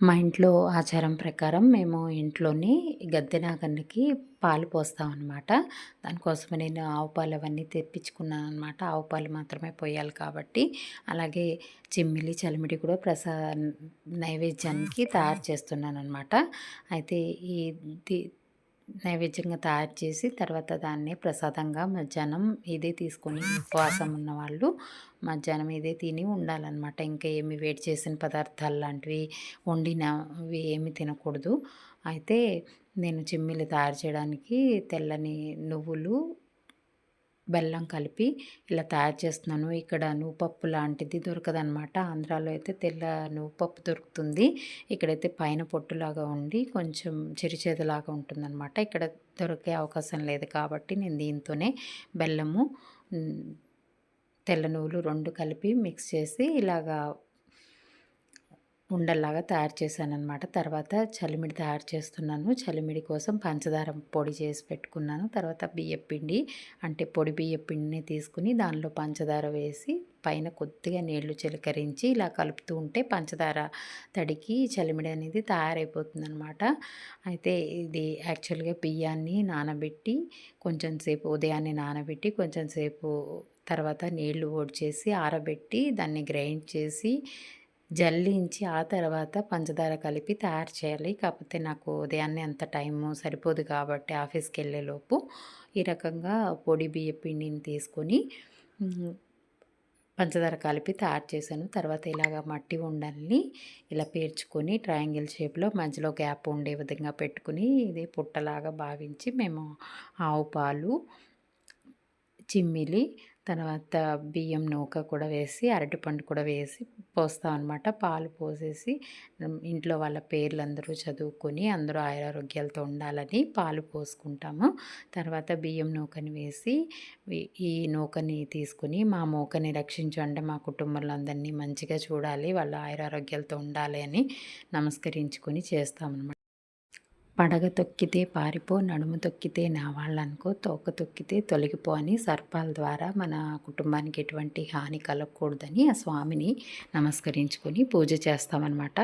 మా ఇంట్లో ఆచారం ప్రకారం మేము ఇంట్లోనే గద్దె నాగన్నకి పాలు పోస్తామన్నమాట. దానికోసం నేను ఆవు పాలు అవన్నీ తెప్పించుకున్నాను అనమాట ఆవు పాలు మాత్రమే పోయాలి కాబట్టి. అలాగే చిమ్మిలి చలిమిడి కూడా ప్రసా నైవేద్యానికి తయారు చేస్తున్నాను అనమాట అయితే ఈ ది నైవేద్యంగా తయారు చేసి తర్వాత దాన్ని ప్రసాదంగా మధ్యాహ్నం ఇదే తీసుకొని ఉపవాసం ఉన్న వాళ్ళు మధ్యాహ్నం ఇదే తిని ఉండాలన్నమాట. ఇంకా ఏమి వేడి చేసిన పదార్థాలు లాంటివి వండినవి ఏమి తినకూడదు. అయితే నేను చిమ్మిలి తయారు చేయడానికి తెల్లని నువ్వులు బెల్లం కలిపి ఇలా తయారు చేస్తున్నాను. ఇక్కడ నువ్వుపప్పు లాంటిది దొరకదనమాట ఆంధ్రాలో అయితే తెల్ల నువ్వుపప్పు దొరుకుతుంది. ఇక్కడైతే పైన పొట్టులాగా ఉండి కొంచెం చిరుచేదులాగా ఉంటుందన్నమాట. ఇక్కడ దొరికే అవకాశం లేదు కాబట్టి నేను దీంతోనే బెల్లము తెల్ల నువ్వులు రెండు కలిపి మిక్స్ చేసి ఇలాగా ఉండల్లాగా తయారు చేశాను అనమాట తర్వాత చలిమిడి తయారు చేస్తున్నాను. చలిమిడి కోసం పంచదార పొడి చేసి పెట్టుకున్నాను. తర్వాత బియ్యం పిండి అంటే పొడి బియ్యం పిండిని తీసుకుని దానిలో పంచదార వేసి పైన కొద్దిగా నీళ్ళు చిలకరించి ఇలా కలుపుతూ ఉంటే పంచదార తడికి చలిమిడి అనేది తయారైపోతుందనమాట అయితే ఇది యాక్చువల్గా బియ్యాన్ని నానబెట్టి కొంచెం సేపు ఉదయాన్నే నానబెట్టి కొంచెం సేపు తర్వాత నీళ్ళు ఓడ్చేసి ఆరబెట్టి దాన్ని గ్రైండ్ చేసి జల్లించి ఆ తర్వాత పంచదార కలిపి తయారు చేయాలి. కాకపోతే నాకు ఉదయాన్నే అంత టైము సరిపోదు కాబట్టి ఆఫీస్కి వెళ్ళేలోపు ఈ రకంగా పొడి బియ్య పిండిని తీసుకొని పంచదార కలిపి తయారు చేశాను. తర్వాత ఇలాగ మట్టి ఉండల్ని ఇలా పేర్చుకొని ట్రయాంగిల్ షేప్లో మధ్యలో గ్యాప్ ఉండే విధంగా పెట్టుకుని ఇది పుట్టలాగా భావించి మేము ఆవు పాలు చిమ్మిలి తర్వాత బియ్యం నూక కూడా వేసి అరటిపండు కూడా వేసి పోస్తాం అనమాట పాలు పోసేసి ఇంట్లో వాళ్ళ పేర్లు అందరూ చదువుకొని అందరూ ఆరోగ్యాలతో ఉండాలని పాలు పోసుకుంటాము. తర్వాత బియ్యం నూకని వేసి ఈ నూకని తీసుకుని మా మూకని రక్షించండి మా కుటుంబంలో అందరినీ మంచిగా చూడాలి వాళ్ళ ఆయురారోగ్యాలతో ఉండాలి అని నమస్కరించుకొని చేస్తామన్నమాట. పడగ తొక్కితే పారిపో నడుము తొక్కితే నా వాళ్ళనుకో తోక తొక్కితే తొలగిపో అని సర్పాల ద్వారా మన కుటుంబానికి ఎటువంటి హాని కలగకూడదని ఆ స్వామిని నమస్కరించుకొని పూజ చేస్తామన్నమాట.